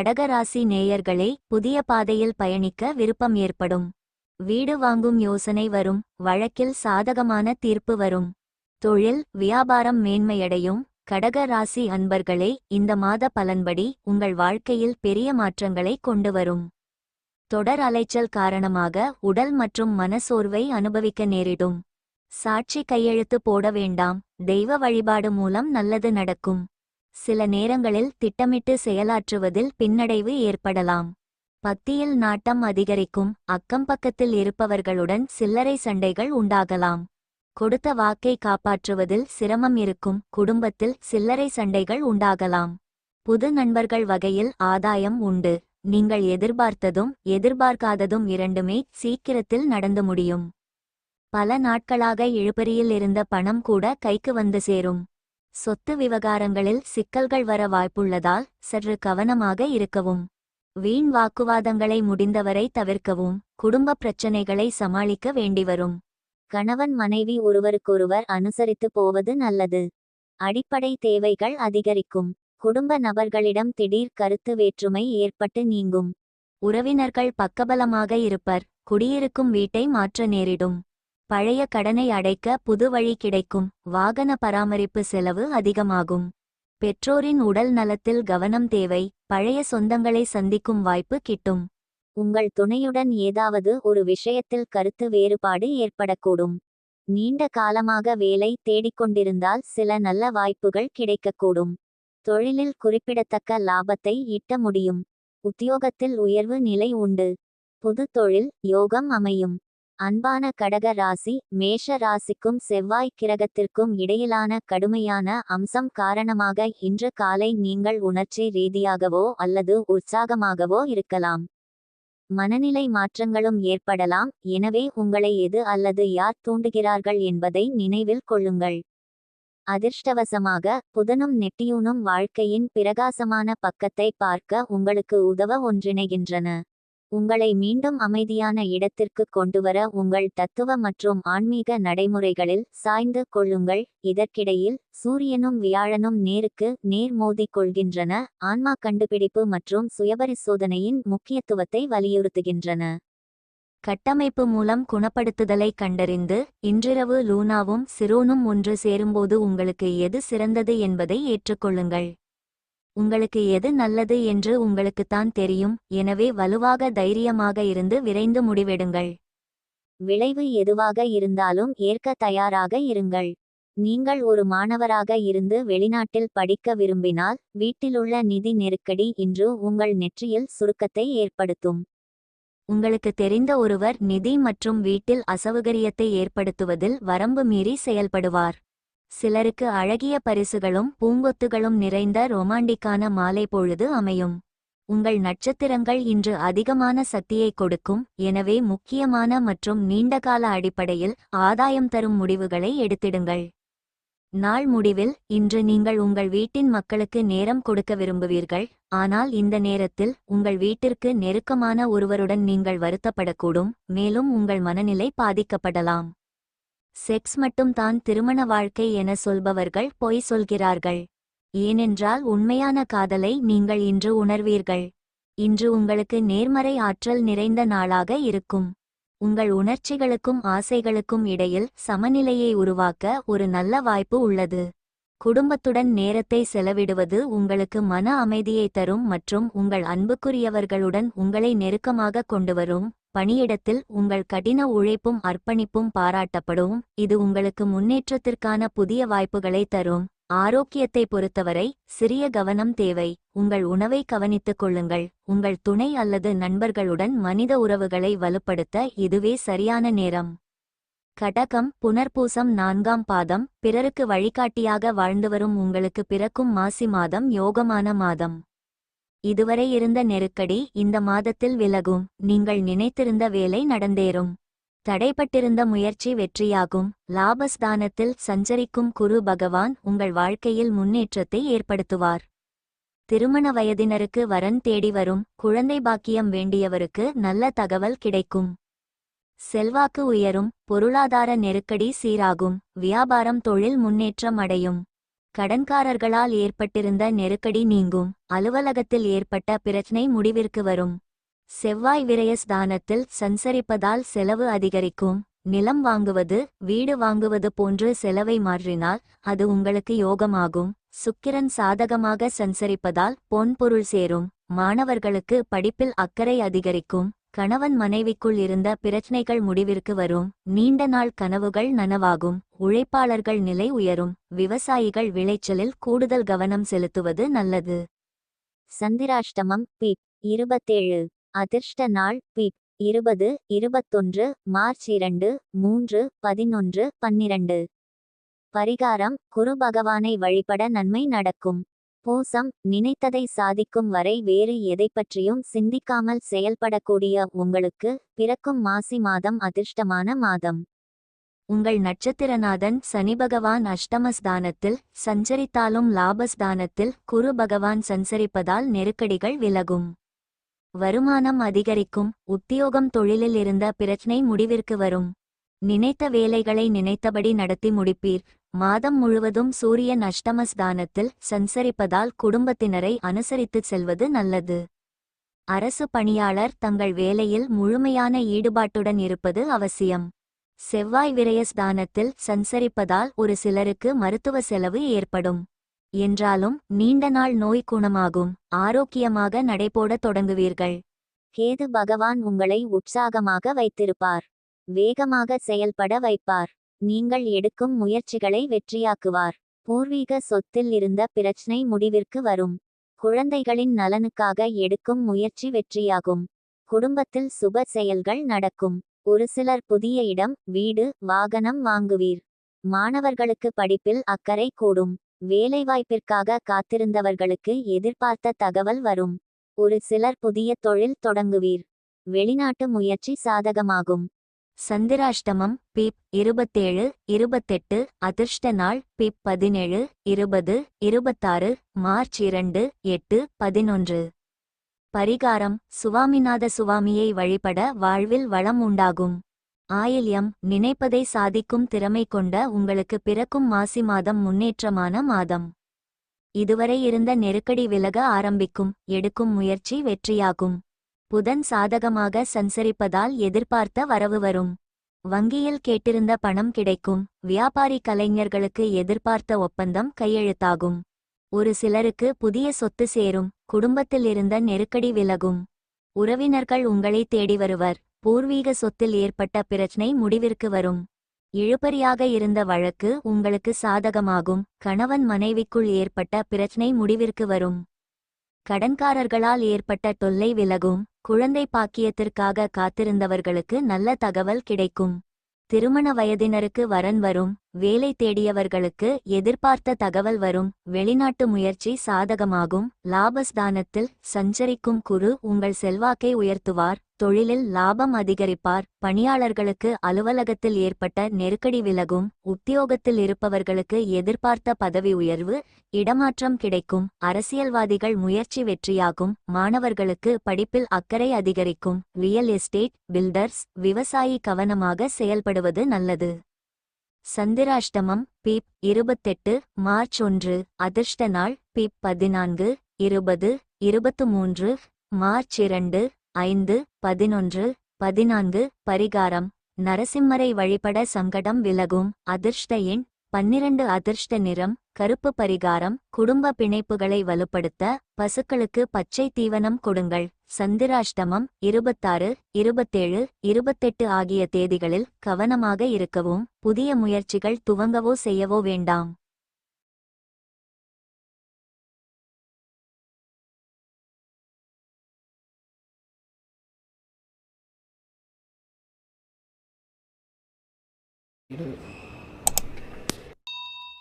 கடகராசி நேயர்களே புதிய பாதையில் பயணிக்க விருப்பம் ஏற்படும். வீடு வாங்கும் யோசனை வரும் வழக்கில் சாதகமான தீர்ப்பு வரும். தொழில் வியாபாரம் மேன்மையடையும். கடக ராசி அன்பர்களே இந்த மாத பலன்படி உங்கள் வாழ்க்கையில் பெரிய மாற்றங்களை கொண்டு வரும். தொடர் அலைச்சல் காரணமாக உடல் மற்றும் மனசோர்வை அனுபவிக்க நேரிடும். சாட்சி கையெழுத்து போட வேண்டாம் தெய்வ வழிபாடு மூலம் நல்லது நடக்கும். சில நேரங்களில் திட்டமிட்டு செயலாற்றுவதில் பின்னடைவு ஏற்படலாம். பக்தியில் நாட்டம் அதிகரிக்கும் அக்கம் பக்கத்தில் இருப்பவர்களுடன் சில்லறை சண்டைகள் உண்டாகலாம். கொடுத்த வாக்கை காப்பாற்றுவதில் சிரமம் இருக்கும் குடும்பத்தில் சில்லறை சண்டைகள் உண்டாகலாம். புது நண்பர்கள் வகையில் ஆதாயம் உண்டு. நீங்கள் எதிர்பார்த்ததும் எதிர்பார்க்காததும் இரண்டுமே சீக்கிரத்தில் நடந்து முடியும். பல நாட்களாக இழுபறியில் இருந்த பணம் கூட கைக்கு வந்து சேரும். சொத்து விவகாரங்களில் சிக்கல்கள் வர வாய்ப்புள்ளதால் சற்று கவனமாக இருக்கவும். வீண் வாக்குவாதங்களை முடிந்தவரை தவிர்க்கவும் குடும்ப பிரச்சனைகளை சமாளிக்க வேண்டிவரும். கணவன் மனைவி ஒருவருக்கொருவர் அனுசரித்து போவது நல்லது. அடிப்படை தேவைகள் அதிகரிக்கும். குடும்ப நபர்களிடம் திடீர் கருத்து வேற்றுமை ஏற்பட்டு நீங்கும். உறவினர்கள் பக்கபலமாக இருப்பர். குடியிருக்கும் வீட்டை மாற்ற நேரிடும். பழைய கடனை அடைக்க புது வழி கிடைக்கும். வாகன பராமரிப்பு செலவு அதிகமாகும். பெற்றோரின் உடல் நலத்தில் கவனம் தேவை. பழைய சொந்தங்களை சந்திக்கும் வாய்ப்பு கிட்டும். உங்கள் துணையுடன் ஏதாவது ஒரு விஷயத்தில் கருத்து வேறுபாடு ஏற்படக்கூடும். நீண்ட காலமாக வேலை தேடிக்கொண்டிருந்தால் சில நல்ல வாய்ப்புகள் கிடைக்கக்கூடும். தொழிலில் குறிப்பிடத்தக்க லாபத்தை ஈட்ட முடியும். உத்தியோகத்தில் உயர்வு நிலை உண்டு. புது தொழில் யோகம் அமையும். அன்பான கடக ராசி மேஷ ராசிக்கும் செவ்வாய் கிரகத்திற்கும் இடையிலான கடுமையான அம்சம் காரணமாக இன்று காலை நீங்கள் உணர்ச்சி ரீதியாகவோ அல்லது உற்சாகமாகவோ இருக்கலாம். மனநிலை மாற்றங்களும் ஏற்படலாம் எனவே உங்களை எது அல்லது யார் தூண்டுகிறார்கள் என்பதை நினைவில் கொள்ளுங்கள். அதிர்ஷ்டவசமாக புதனும் நெட்டியூனும் வாழ்க்கையின் பிரகாசமான பக்கத்தை பார்க்க உங்களுக்கு உதவ ஒன்றிணைகின்றன. உங்களை மீண்டும் அமைதியான இடத்திற்கு கொண்டுவர உங்கள் தத்துவ மற்றும் ஆன்மீக நடைமுறைகளில் சாய்ந்து கொள்ளுங்கள். இதற்கிடையில் சூரியனும் வியாழனும் நேருக்கு நேர் மோதிக் கொள்கின்றன. ஆன்மா கண்டுபிடிப்பு மற்றும் சுயபரிசோதனையின் முக்கியத்துவத்தை வலியுறுத்துகின்றன. கட்டமைப்பு மூலம் குணப்படுத்துதலை கண்டறிந்து இன்றிரவு லூனாவும் சிரோனும் ஒன்று சேரும்போது உங்களுக்கு எது சிறந்தது என்பதை ஏற்றுக்கொள்ளுங்கள். உங்களுக்கு எது நல்லது என்று உங்களுக்குத்தான் தெரியும். எனவே வலுவாக தைரியமாக இருந்து விரைந்து முடிவெடுங்கள். விளைவு எதுவாக இருந்தாலும் ஏற்க தயாராக இருங்கள். நீங்கள் ஒரு மாணவராக இருந்து வெளிநாட்டில் படிக்க விரும்பினால் வீட்டிலுள்ள நிதி நெருக்கடி இன்று உங்கள் நெற்றியில் சுருக்கத்தை ஏற்படுத்தும். உங்களுக்கு தெரிந்த ஒருவர் நிதி மற்றும் வீட்டில் அசௌகரியத்தை ஏற்படுத்துவதில் வரம்பு மீறி செயல்படுவார். சிலருக்கு அழகிய பரிசுகளும் பூங்கொத்துகளும் நிறைந்த ரொமாண்டிக்கான மாலை பொழுது அமையும். உங்கள் நட்சத்திரங்கள் இன்று அதிகமான சக்தியை கொடுக்கும் எனவே முக்கியமான மற்றும் நீண்டகால அடிப்படையில் ஆதாயம் தரும் முடிவுகளை எடுத்திடுங்கள். நாள் முடிவில் இன்று நீங்கள் உங்கள் வீட்டின் மக்களுக்கு நேரம் கொடுக்க விரும்புவீர்கள் ஆனால் இந்த நேரத்தில் உங்கள் வீட்டிற்கு நெருக்கமான ஒருவருடன் நீங்கள் வருத்தப்படக்கூடும் மேலும் உங்கள் மனநிலை பாதிக்கப்படலாம். செக்ஸ் மட்டும் தான் திருமண வாழ்க்கை என சொல்பவர்கள் பொய் சொல்கிறார்கள். ஏனென்றால் உண்மையான காதலை நீங்கள் இன்று உணர்வீர்கள். இன்று உங்களுக்கு நேர்மறை ஆற்றல் நிறைந்த நாளாக இருக்கும். உங்கள் உணர்ச்சிகளுக்கும் ஆசைகளுக்கும் இடையில் சமநிலையை உருவாக்க ஒரு நல்ல வாய்ப்பு உள்ளது. குடும்பத்துடன் நேரத்தை செலவிடுவது உங்களுக்கு மன அமைதியை தரும் மற்றும் உங்கள் அன்புக்குரியவர்களுடன் உங்களை நெருக்கமாக கொண்டுவரும் பணியிடத்தில் உங்கள் கடின உழைப்பும் அர்ப்பணிப்பும் பாராட்டப்படும். இது உங்களுக்கு முன்னேற்றத்திற்கான புதிய வாய்ப்புகளை தரும். ஆரோக்கியத்தை பொறுத்தவரை சிறிய கவனம் தேவை. உங்கள் உணவை கவனித்துக் கொள்ளுங்கள். உங்கள் துணை அல்லது நண்பர்களுடன் மனித உறவுகளை வலுப்படுத்த இதுவே சரியான நேரம். கடகம் புனர்பூசம் நான்காம் பாதம். பிறருக்கு வழிகாட்டியாக வாழ்ந்துவரும் உங்களுக்கு பிறக்கும் மாசி மாதம் யோகமான மாதம். இதுவரை இருந்த நெருக்கடி இந்த மாதத்தில் விலகும். நீங்கள் நினைத்திருந்த வேலை நடந்தேறும். தடைப்பட்டிருந்த முயற்சி வெற்றியாகும். லாபஸ்தானத்தில் சஞ்சரிக்கும் குரு பகவான் உங்கள் வாழ்க்கையில் முன்னேற்றத்தை ஏற்படுத்துவார். திருமண வயதினருக்கு வரன் தேடி வரும். குழந்தை பாக்கியம் வேண்டியவருக்கு நல்ல தகவல் கிடைக்கும். செல்வாக்கு உயரும். பொருளாதார நெருக்கடி சீராகும். வியாபாரம் தொழில் முன்னேற்றம் அடையும். கடன்காரர்களால் ஏற்பட்டிருந்த நெருக்கடி நீங்கும். அலுவலகத்தில் ஏற்பட்ட பிரச்சனை முடிவிற்கு வரும். செவ்வாய் விரயஸ்தானத்தில் சஞ்சரிப்பதால் செலவு அதிகரிக்கும். நிலம் வாங்குவது வீடு வாங்குவது போன்று செலவை மாற்றினால் அது உங்களுக்கு யோகமாகும். சுக்கிரன் சாதகமாக சஞ்சரிப்பதால் பொன்பொருள் சேரும். மாணவர்களுக்கு படிப்பில் அக்கறை அதிகரிக்கும். கணவன் மனைவிக்குள் இருந்த பிரச்சனைகள் முடிவிற்கு வரும். நீண்ட நாள் கனவுகள் நனவாகும். உழைப்பாளர்கள் நிலை உயரும். விவசாயிகள் விளைச்சலில் கூடுதல் கவனம் செலுத்துவது நல்லது. சந்திராஷ்டமம் பிட் இருபத்தேழு. அதிர்ஷ்ட நாள் பிட் இருபது இருபத்தொன்று மார்ச் இரண்டு மூன்று பதினொன்று பன்னிரண்டு. பரிகாரம் குரு பகவானை வழிபட நன்மை நடக்கும். போசம் நினைத்ததை சாதிக்கும் வரை வேறு எதை பற்றியும் சிந்திக்காமல் செயல்படக்கூடிய உங்களுக்கு பிறக்கும் மாசி மாதம் அதிர்ஷ்டமான மாதம். உங்கள் நட்சத்திரநாதன் சனி பகவான் அஷ்டமஸ்தானத்தில் சஞ்சரித்தாலும் லாபஸ்தானத்தில் குரு பகவான் சஞ்சரிப்பதால் நெருக்கடிகள் விலகும். வருமானம் அதிகரிக்கும் உத்தியோகம் தொழிலில் இருந்த பிரச்சனை முடிவிற்கு வரும். நினைத்த வேலைகளை நினைத்தபடி நடத்தி முடிப்பீர். மாதம் முழுவதும் சூரியன் அஷ்டமஸ்தானத்தில் சஞ்சரிப்பதால் குடும்பத்தினரை அனுசரித்துச் செல்வது நல்லது. அரசு பணியாளர் தங்கள் வேலையில் முழுமையான ஈடுபாட்டுடன் இருப்பது அவசியம். செவ்வாய் விரயஸ்தானத்தில் சஞ்சரிப்பதால் ஒரு சிலருக்கு மருத்துவ செலவு ஏற்படும். என்றாலும் நீண்ட நாள் நோய் குணமாகும். ஆரோக்கியமாக நடைபோடத் தொடங்குவீர்கள். கேது பகவான் உங்களை உற்சாகமாக வைத்திருப்பார். வேகமாக செயல்பட வைப்பார். நீங்கள் எடுக்கும் முயற்சிகளை வெற்றியாக்குவார். பூர்வீக சொத்தில் இருந்த பிரச்சனை முடிவிற்கு வரும். குழந்தைகளின் நலனுக்காக எடுக்கும் முயற்சி வெற்றியாகும். குடும்பத்தில் சுப செயல்கள் நடக்கும். ஒரு சிலர் புதிய இடம் வீடு வாகனம் வாங்குவீர். மாணவர்களுக்கு படிப்பில் அக்கறை கூடும். வேலைவாய்ப்பிற்காக காத்திருந்தவர்களுக்கு எதிர்பார்த்த தகவல் வரும். ஒரு சிலர் புதிய தொழில் தொடங்குவீர். வெளிநாட்டு முயற்சி சாதகமாகும். சந்திராஷ்டமம் பிப். இருபத்தேழு இருபத்தெட்டு அதிர்ஷ்ட நாள் பிப். பதினேழு இருபது இருபத்தாறு மார்ச் இரண்டு எட்டு பதினொன்று. பரிகாரம் சுவாமிநாத சுவாமியை வழிபட வாழ்வில் வளம் உண்டாகும். ஆயில்யம் நினைப்பதை சாதிக்கும் திறமை கொண்ட உங்களுக்கு பிறக்கும் மாசி மாதம் முன்னேற்றமான மாதம். இதுவரை இருந்த நெருக்கடி விலக ஆரம்பிக்கும் எடுக்கும் முயற்சி வெற்றியாகும். புதன் சாதகமாக சஞ்சரிப்பதால் எதிர்பார்த்த வரவு வரும். வங்கியில் கேட்டிருந்த பணம் கிடைக்கும். வியாபாரி கலைஞர்களுக்கு எதிர்பார்த்த ஒப்பந்தம் கையெழுத்தாகும். ஒரு சிலருக்கு புதிய சொத்து சேரும். குடும்பத்தில் இருந்த நெருக்கடி விலகும். உறவினர்கள் உங்களை தேடி வருவர். பூர்வீக சொத்தில் ஏற்பட்ட பிரச்சனை முடிவிற்கு வரும். இழுபறியாக இருந்த வழக்கு உங்களுக்கு சாதகமாகும். கணவன் மனைவிக்குள் ஏற்பட்ட பிரச்சனை முடிவிற்கு வரும். கடன்காரர்களால் ஏற்பட்ட தொல்லை விலகும் குழந்தை பாக்கியத்திற்காக காத்திருந்தவர்களுக்கு நல்ல தகவல் கிடைக்கும். திருமண வயதினருக்கு வரன் வரும் வேலை தேடியவர்களுக்கு எதிர்பார்த்த தகவல் வரும் வெளிநாட்டு முயற்சி சாதகமாகும் லாபஸ்தானத்தில் சஞ்சரிக்கும் குரு உங்கள் செல்வாக்கை உயர்த்துவார். தொழிலில் லாபம் அதிகரிப்பார். பணியாளர்களுக்கு அலுவலகத்தில் ஏற்பட்ட நெருக்கடி விலகும். உத்தியோகத்தில் இருப்பவர்களுக்கு எதிர்பார்த்த பதவி உயர்வு இடமாற்றம் கிடைக்கும். அரசியல்வாதிகள் முயற்சி வெற்றியாகும். மாணவர்களுக்கு படிப்பில் அக்கறை அதிகரிக்கும். ரியல் எஸ்டேட் பில்டர்ஸ் விவசாயி கவனமாக செயல்படுவது நல்லது. சந்திராஷ்டமம் பிப். இருபத்தெட்டு மார்ச் ஒன்று அதிர்ஷ்ட நாள் பிப். பதினான்கு இருபது இருபத்து மூன்று மார்ச் இரண்டு ஐந்து பதினொன்று பதினான்கு பரிகாரம். நரசிம்மரை வழிபட சங்கடம் விலகும். அதிர்ஷ்ட எண் பன்னிரண்டு அதிர்ஷ்ட நிறம். கருப்பு பரிகாரம் குடும்ப பிணைப்புகளை வலுப்படுத்த பசுக்களுக்கு பச்சை தீவனம் கொடுங்கள். சந்திராஷ்டமம் இருபத்தாறு இருபத்தேழு இருபத்தெட்டு ஆகிய தேதிகளில் கவனமாக இருக்கவும். புதிய முயற்சிகள் துவங்கவோ செய்யவோ வேண்டாம். you know